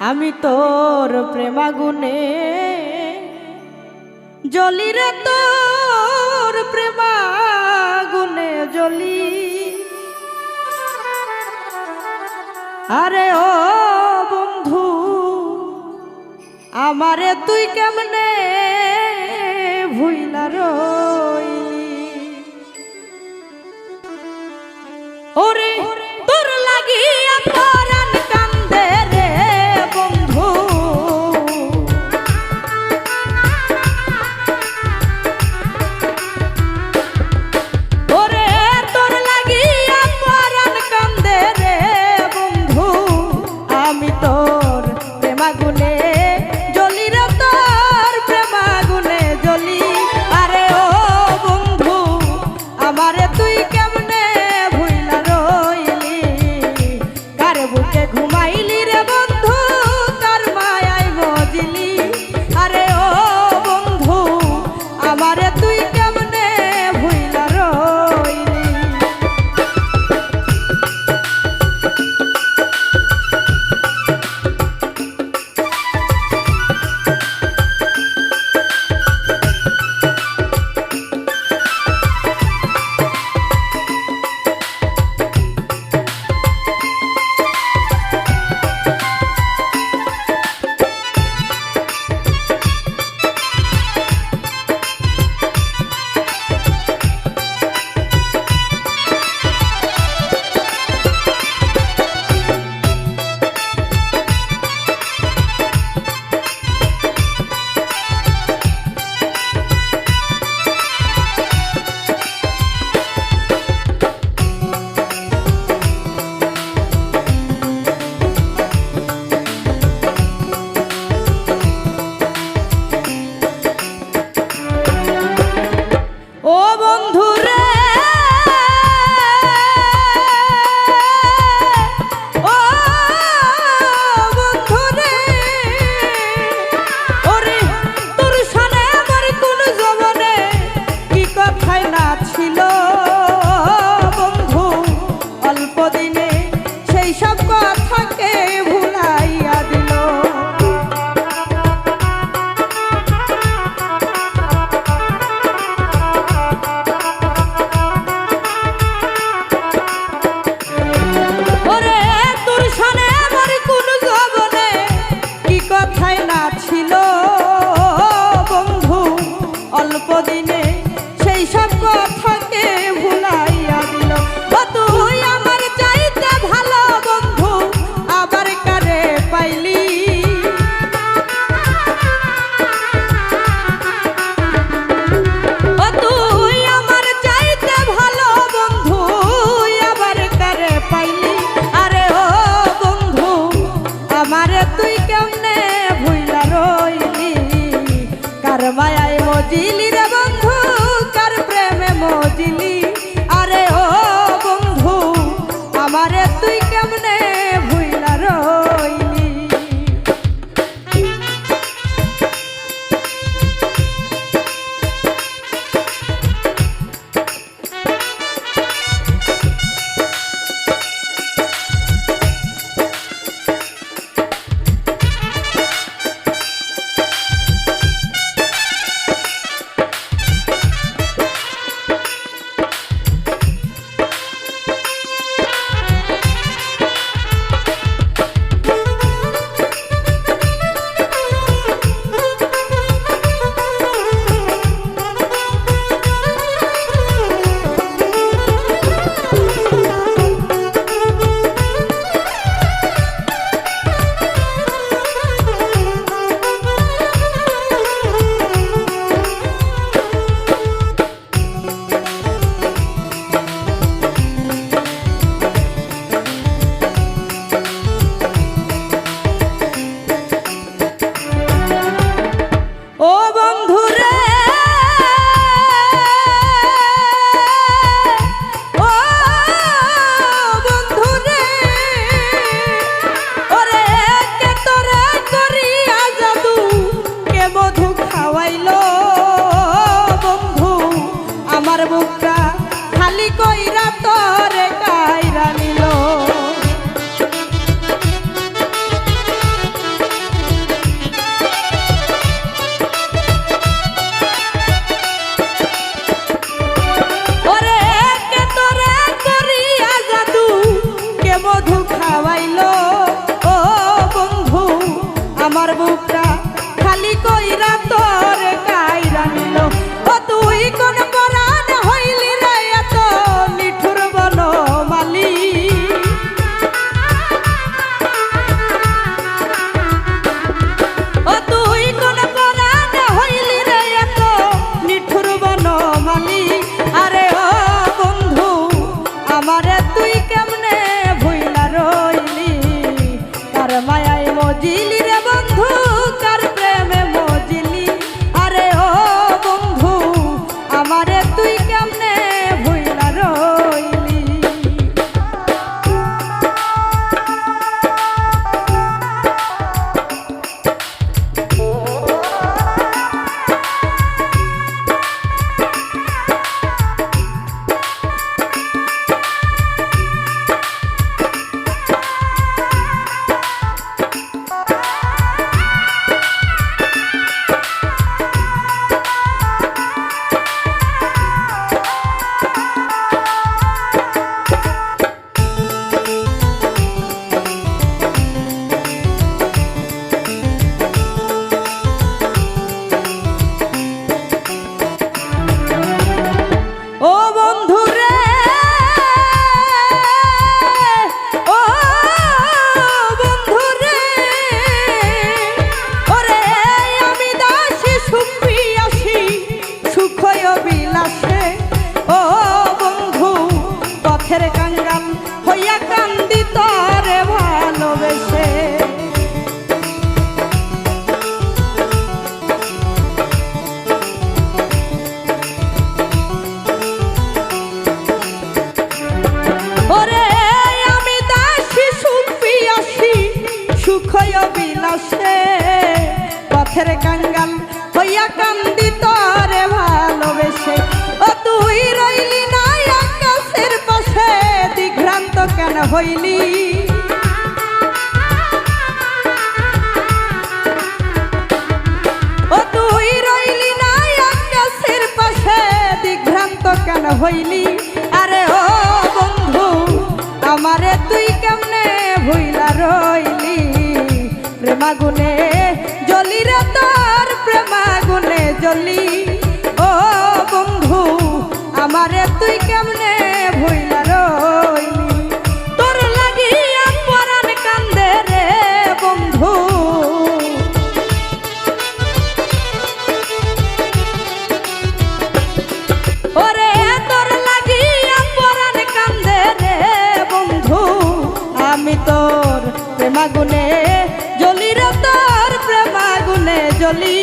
আমি তোর প্রেমাগুনে জলি রে তোর প্রেমাগুনে জলি আরে ও বন্ধু, আমারে তুই কেমনে ভুইলা রইলি? ওরে তোর লাগিয়া অল্প দিনে সেই সব কথাকে ভুল তুই কেমনে ভুইলা রইলি? তার মায়ায় মজিল হইলি ও তুই রইলি না আকাশের পাশে, দিগ্ভ্রান্ত কেন হইলি? আরে ও বন্ধু, আমারে তুই কেমনে ভইলা রইলি? প্রেমাগুনে জলি রে তোর প্রেমাগুনে জলি ও বন্ধু, আমারে তুই প্রেমাগুনে জলি রে প্রেমাগুনে জলি